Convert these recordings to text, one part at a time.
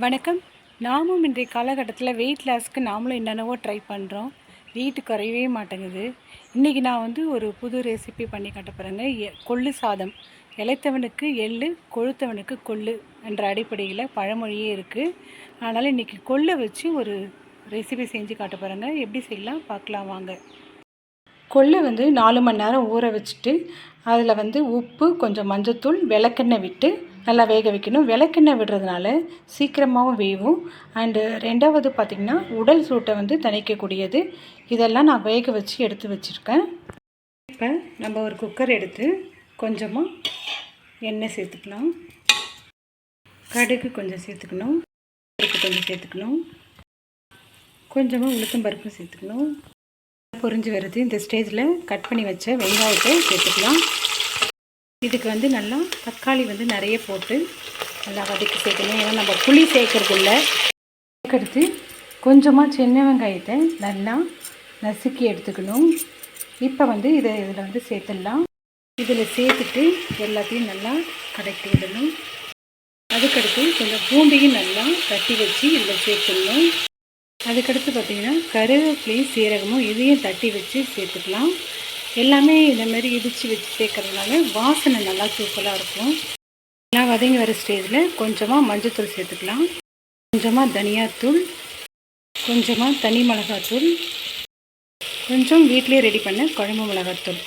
வணக்கம். நாமும் இன்றைய காலகட்டத்தில் வெயிட் லாஸ்க்கு நாமளும் என்னென்னவோ ட்ரை பண்ணுறோம் வெயிட் குறையவே மாட்டேங்குது. இன்றைக்கி நான் வந்து ஒரு புது ரெசிபி பண்ணி காட்ட போகிறேங்க எ- கொள்ளு சாதம். இளைத்தவனுக்கு எள்ளு கொழுத்தவனுக்கு கொள்ளு என்ற அடிப்படையில் பழமொழியே இருக்குது அதனால் இன்றைக்கி கொள்ளை வச்சு ஒரு ரெசிபி செஞ்சு காட்ட போகிறேங்க எப்படி செய்யலாம்? பார்க்கலாம் வாங்க. கொள்ளை வந்து நாலு மணி நேரம் ஊற வச்சுட்டு அதில் வந்து உப்பு கொஞ்சம் மஞ்சத்தூள் விளக்கெண்ணெய் விட்டு நல்லா வேக வைக்கணும். விளக்கெண்ணெய் விடுறதுனால சீக்கிரமாகவும் வேவும். அண்டு ரெண்டாவது பார்த்திங்கன்னா உடல் சூட்டை வந்து தணிக்கக்கூடியது. இதெல்லாம் நான் வேக வச்சு எடுத்து வச்சுருக்கேன். இப்போ நம்ம ஒரு குக்கர் எடுத்து கொஞ்சமாக எண்ணெய் சேர்த்துக்கலாம். கடுகு கொஞ்சம் சேர்த்துக்கணும். பருப்பு கொஞ்சம் சேர்த்துக்கணும். கொஞ்சமாக உளுத்தம் பருப்பு சேர்த்துக்கணும். பொறிஞ்சு வருது இந்த ஸ்டேஜில் கட் பண்ணி வச்ச வெங்காயத்தை சேர்த்துக்கலாம். இதுக்கு வந்து நல்லா தக்காளி வந்து நிறைய போட்டு நல்லா வதக்கி சேர்க்கணும். ஏன்னா நம்ம புளி சேர்க்கறது இல்லை அதுக்கடுத்து கொஞ்சமாக சின்ன வெங்காயத்தை நல்லா நசுக்கி எடுத்துக்கணும். இப்போ வந்து இதை இதில் வந்து சேர்த்துடலாம். இதில் சேர்த்துட்டு எல்லாத்தையும் நல்லா கடைக்கி விடணும். அதுக்கடுத்து கொஞ்சம் பூண்டையும் நல்லா தட்டி வச்சு இதில் சேர்த்துடணும். அதுக்கடுத்து பார்த்திங்கன்னா கருவேப்பிலையும் சீரகமும் இதையும் தட்டி வச்சு சேர்த்துக்கலாம். எல்லாமே இந்த மாதிரி இடித்து வச்சு சேர்க்கறதுனால வாசனை நல்லா தூக்கலாக இருக்கும். எல்லாம் வதங்கி வர ஸ்டேஜில் கொஞ்சமாக மஞ்சத்தூள் சேர்த்துக்கலாம். கொஞ்சமாக தனியாத்தூள் கொஞ்சமாக தனி மிளகாத்தூள் கொஞ்சம் வீட்டிலே ரெடி பண்ண குழம்பு மிளகாத்தூள்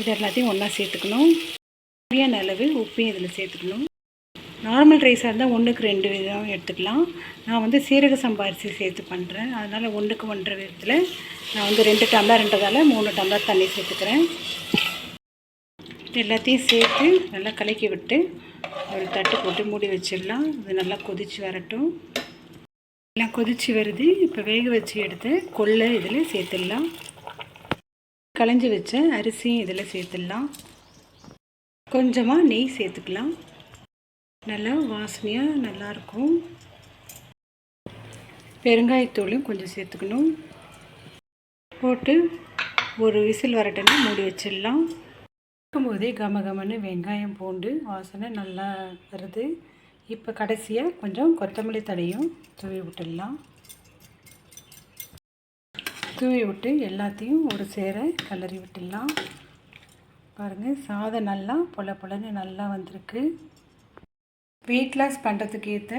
இது எல்லாத்தையும் ஒன்றா சேர்த்துக்கணும். சரியான அளவு உப்பையும் இதில் சேர்த்துக்கணும். நார்மல் ரைஸாக இருந்தால் ஒன்றுக்கு ரெண்டு விதம் எடுத்துக்கலாம். நான் வந்து சீரக சம்பா அரிசி சேர்த்து பண்ணுறேன் அதனால் ஒன்றுக்கு ஒன்றரை விதத்தில் நான் வந்து ரெண்டு டம்ளர்ன்றதால் மூணு டம்ளர் தண்ணி சேர்த்துக்கிறேன். இது எல்லாத்தையும் சேர்த்து நல்லா கலக்கி விட்டு ஒரு தட்டு போட்டு மூடி வச்சிடலாம். இது நல்லா கொதித்து வரட்டும். எல்லாம் கொதித்து வருது. இப்போ வேக வச்சு எடுத்து கொள்ளை இதில் சேர்த்துடலாம். களைஞ்சி வச்ச அரிசியும் இதில் சேர்த்துடலாம். கொஞ்சமாக நெய் சேர்த்துக்கலாம். நல்லா வாசனையாக நல்லாயிருக்கும் பெருங்காயத்தூளும் கொஞ்சம் சேர்த்துக்கணும். போட்டு ஒரு விசில் வரட்டன்னு மூடி வச்சிடலாம். இருக்கும்போதே கம கமன்னு வெங்காயம் பூண்டு வாசனை நல்லா வருது. இப்போ கடைசியாக கொஞ்சம் கொத்தமல்லி தடையும் தூவி விட்டுடலாம். தூவி விட்டு எல்லாத்தையும் ஒரு சேர கலரி விட்டுடலாம். பாருங்கள் சாதம் நல்லா பொல பொலன்னு நல்லா வந்திருக்கு. வெயிட் லாஸ் பண்ணுறதுக்கு ஏற்ற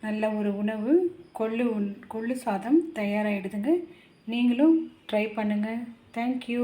நல்ல ஒரு உணவு கொள்ளு உண் கொள்ளு சாதம் தயாராகிடுதுங்க நீங்களும் ட்ரை பண்ணுங்கள் தேங்க்யூ